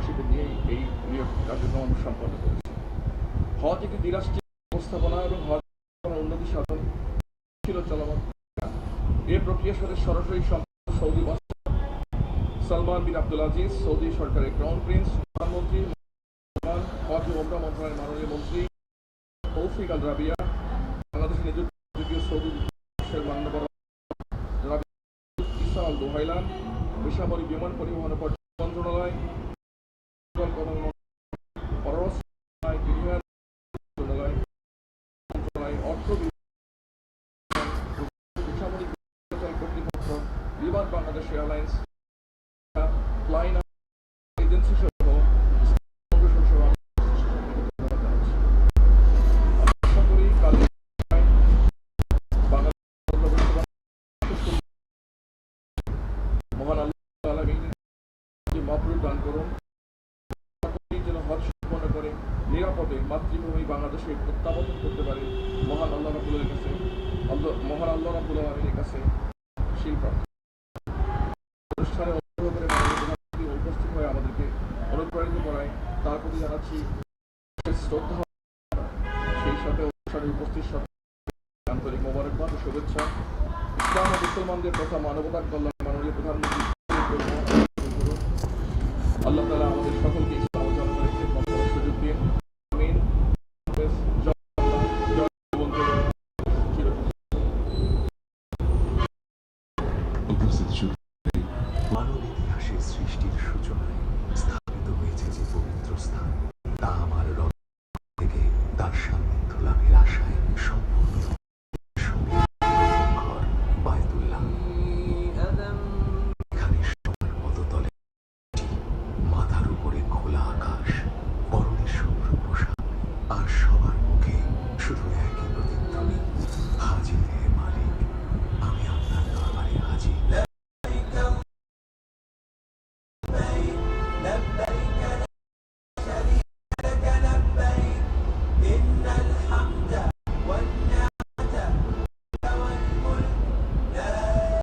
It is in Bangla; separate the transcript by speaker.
Speaker 1: দেশবাসীকে নিয়ে এই নিয়োগ কার্যক্রম আমরা সম্পন্ন করেছি। হজ একটি দ্বিরাষ্ট্রীয় ব্যবস্থাপনা এবং হজ উন্নতি সাধন ছিল চলমান। এই প্রক্রিয়ার সাথে সরাসরি সম্পর্ক সৌদি বাদশাহ Salman bin Abdul Aziz, Saudi সরকারের ক্রাউন প্রিন্স, প্রধানমন্ত্রী হজ ও ওমরা মন্ত্রণালয়ের মাননীয় মন্ত্রী, তৌফিক আল রাবিয়া, বাংলাদেশের নিযুক্ত সৌদি মান্যবর ইসা আল দোহাইলান, বেসামরিক বিমান পরিবহন মন্ত্রণালয় এয়ারলাইন্স ফ্লাইন এজেন্সি সহ মহান আল্লাহ আলমিন যে দান করুন সকলেই যেন হজ সম্পন্ন করে নিরাপদে মাতৃভূমি বাংলাদেশে প্রত্যাবর্তন করতে পারে মহান আল্লাহ রাবুলের কাছে। মহান আল্লাহ রাবুল আলমিনের কাছে সেই অনুষ্ঠানে উপস্থিত হয়ে আমাদেরকে অনুপ্রাণিত করায় তার প্রতি জানাচ্ছি শ্রদ্ধা। সেই সাথে অনুষ্ঠানে উপস্থিত আন্তরিক মোবারকবাদ শুভেচ্ছা। ইসলাম মুসলমানদের মানবতার কল্যাণ মাননীয় প্রধানমন্ত্রী। আল্লাহ তালা আমাদের সকলকে
Speaker 2: উপস্থিত
Speaker 3: মানব ইতিহাসের সৃষ্টির সূচনায় স্থাপিত হয়েছে যে পবিত্র স্থান, তা আমার রক্ত থেকে তার সান্নিধ্য লাভের আশায়